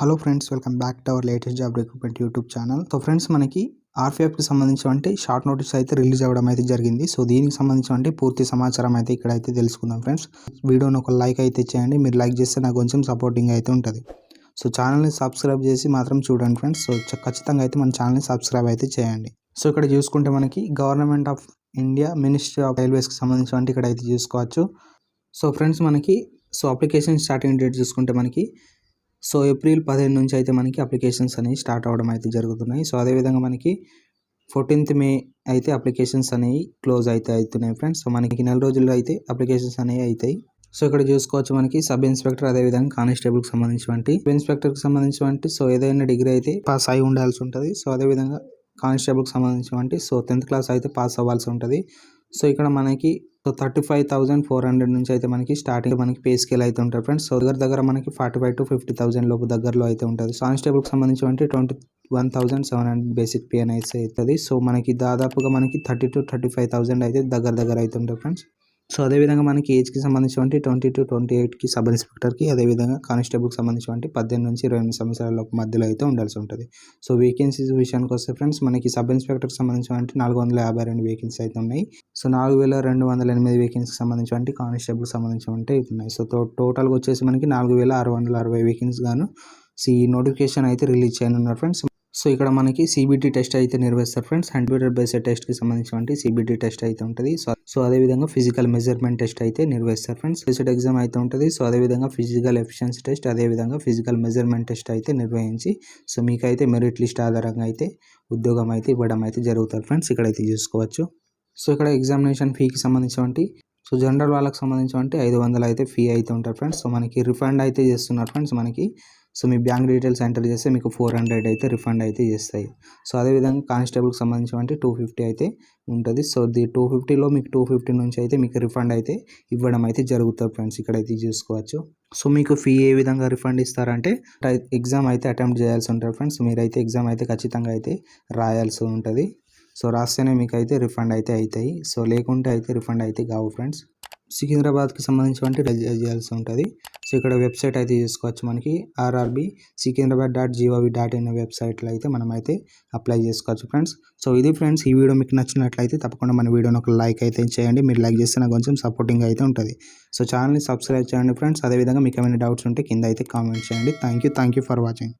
Hello friends welcome back to our latest job recruitment YouTube channel. So friends మనకి ఆర్పిఎఫ్కి సంబంధించి short notice అయితే release అవ్వడం అయితే జరిగింది. సో దీనికి సంబంధించి పూర్తి సమాచారం అయితే ఇక్కడ అయితే తెలుసుకుందాం ఫ్రెండ్స్. వీడియోని ఒక లైక్ అయితే చేయండి. మీరు లైక్ చేస్తే నాకు కొంచెం సపోర్టింగ్ అయితే ఉంటుంది. సో ఛానల్ని సబ్స్క్రైబ్ చేసి మాత్రం చూడండి ఫ్రెండ్స్. సో ఖచ్చితంగా అయితే మన ఛానల్ని సబ్స్క్రైబ్ అయితే చేయండి. సో ఇక్కడ చూసుకుంటే మనకి government of India ministry of రైల్వేస్కి సంబంధించి ఇక్కడ అయితే చూసుకోవచ్చు. సో ఫ్రెండ్స్ మనకి సో అప్లికేషన్ స్టార్టింగ్ డేట్ చూసుకుంటే మనకి సో ఏప్రిల్ పదిహేను నుంచి అయితే మనకి అప్లికేషన్స్ అనేవి స్టార్ట్ అవ్వడం అయితే జరుగుతున్నాయి. సో అదేవిధంగా మనకి ఫోర్టీన్త్ మే అయితే అప్లికేషన్స్ అనేవి క్లోజ్ అయితే అవుతున్నాయి ఫ్రెండ్స్. సో మనకి నెల రోజుల్లో అయితే అప్లికేషన్స్ అనేవి అవుతాయి. సో ఇక్కడ చూసుకోవచ్చు మనకి సబ్ ఇన్స్పెక్టర్ అదేవిధంగా కానిస్టేబుల్కి సంబంధించినటువంటి సబ్ ఇన్స్పెక్టర్కి సంబంధించినటువంటి సో ఏదైనా డిగ్రీ అయితే పాస్ అయి ఉండాల్సి ఉంటుంది. సో అదేవిధంగా కానిస్టేబుల్కి సంబంధించినటువంటి సో టెన్త్ క్లాస్ అయితే పాస్ అవ్వాల్సి ఉంటుంది. సో ఇక్కడ మనకి so thirty five thousand four hundred నుంచి అయితే మనకి స్టార్టింగ్ మనకి పే స్కేల్ అయితే ఉంటుంది ఫ్రెండ్స్ సో దగ్గర దగ్గర మనకి forty five to fifty thousand లోపు దగ్గరలో అయితే ఉంటుంది. కానిస్టేబుల్కి సంబంధించి twenty one thousand seven hundred basic pay అయితే అవుతుంది సో మనకి దాదాపుగా మనకి thirty to thirty five thousand అయితే దగ్గర దగ్గర అయితే ఉంటాయి ఫ్రెండ్స్ సో అదేవిధంగా మనకి ఏజ్కి సంబంధించినటువంటి ట్వంటీ టు ట్వంటీ ఎయిట్కి సబ్ ఇన్స్పెక్టర్కి అదేవిధంగా కానిస్టేబుల్కి సంబంధించినటువంటి పద్దెనిమిది నుంచి ఇరవై ఎనిమిది సంవత్సరాల మధ్యలో అయితే ఉండాల్సి ఉంటుంది. సో వేకెన్సీస్ విషయానికి వస్తే ఫ్రెండ్స్ మనకి సబ్ ఇన్స్పెక్టర్కి సంబంధించినటువంటి నాలుగు వందల యాభై రెండు వేకెన్సీ అయితే ఉన్నాయి. సో నాలుగు వేల రెండు వందల ఎనిమిది వేకెన్సీకి సంబంధించినటువంటి కానిస్టేబుల్ సంబంధించినటువంటి అయితే ఉన్నాయి. సో టోటల్గా వచ్చేసి మనకి నాలుగు వేల ఆరు వందల అరవై వేకెన్సీ గాను సో ఈ నోటిఫికేషన్ అయితే రిలీజ్ చేయనున్నారు ఫ్రెండ్స్ సో ఇక్కడ మనకి సిబిటీ టెస్ట్ అయితే నిర్వహిస్తారు ఫ్రెండ్స్ కంప్యూటర్ బేస్డ్ టెస్ట్కి సంబంధించినటువంటి సిబిటీ టెస్ట్ అయితే ఉంటుంది. సో సో అదేవిధంగా ఫిజికల్ మెజర్మెంట్ టెస్ట్ అయితే నిర్వహిస్తారు ఫ్రెండ్స్ బేస్డ్ ఎగ్జామ్ అయితే ఉంటుంది. సో అదేవిధంగా ఫిజికల్ ఎఫిషియన్సీ టెస్ట్ అదేవిధంగా ఫిజికల్ మెజర్మెంట్ టెస్ట్ అయితే నిర్వహించి సో మీకైతే మెరిట్ లిస్ట్ ఆధారంగా అయితే ఉద్యోగం అయితే ఇవ్వడం అయితే జరుగుతారు ఫ్రెండ్స్ ఇక్కడైతే చూసుకోవచ్చు. సో ఇక్కడ ఎగ్జామినేషన్ ఫీకి సంబంధించినటువంటి సో జనరల్ వాళ్ళకి సంబంధించి ఐదు వందలు అయితే ఫీ అయితే ఉంటుంది ఫ్రెండ్స్ సో మనకి రిఫండ్ అయితే చేస్తున్నారు ఫ్రెండ్స్ మనకి. సో మీ బ్యాంక్ డీటెయిల్స్ ఎంటర్ చేస్తే మీకు ఫోర్ హండ్రెడ్ అయితే రిఫండ్ అయితే చేస్తాయి. సో అదేవిధంగా కానిస్టేబుల్కి సంబంధించి టూ ఫిఫ్టీ అయితే ఉంటుంది. సో ది టూ ఫిఫ్టీలో మీకు టూ ఫిఫ్టీ నుంచి అయితే మీకు రిఫండ్ అయితే ఇవ్వడం అయితే జరుగుతుంది ఫ్రెండ్స్. ఇక్కడైతే చూసుకోవచ్చు. సో మీకు ఫీ ఏ విధంగా రిఫండ్ ఇస్తారంటే ఎగ్జామ్ అయితే అటెంప్ట్ చేయాల్సి ఉంటుంది ఫ్రెండ్స్. మీరైతే ఎగ్జామ్ అయితే ఖచ్చితంగా అయితే రాయాల్సి ఉంటుంది. సో రాస్తేనే మీకు అయితే రిఫండ్ అయితే అవుతాయి. సో లేకుంటే అయితే రిఫండ్ అయితే కావు ఫ్రెండ్స్. సికింద్రాబాద్కి సంబంధించినటువంటి రిజిస్టర్ చేయాల్సి ఉంటుంది. సో ఇక్కడ వెబ్సైట్ అయితే చేసుకోవచ్చు మనకి. RRB Secunderabad dot gov dot in వెబ్సైట్లో అయితే మనం అయితే అప్లై చేసుకోవచ్చు ఫ్రెండ్స్. సో ఇది ఫ్రెండ్స్ ఈ వీడియో మీకు నచ్చినట్లయితే తప్పకుండా మన వీడియోని ఒక లైక్ అయితే చేయండి. మీరు లైక్ చేస్తే నాకు కొంచెం సపోర్టింగ్ అయితే ఉంటుంది. సో ఛానల్ని సబ్స్క్రైబ్ చేయండి ఫ్రెండ్స్. అదేవిధంగా మీకు ఏమైనా డౌట్స్ ఉంటే కింద అయితే కామెంట్ చేయండి. Thank you thank you for watching.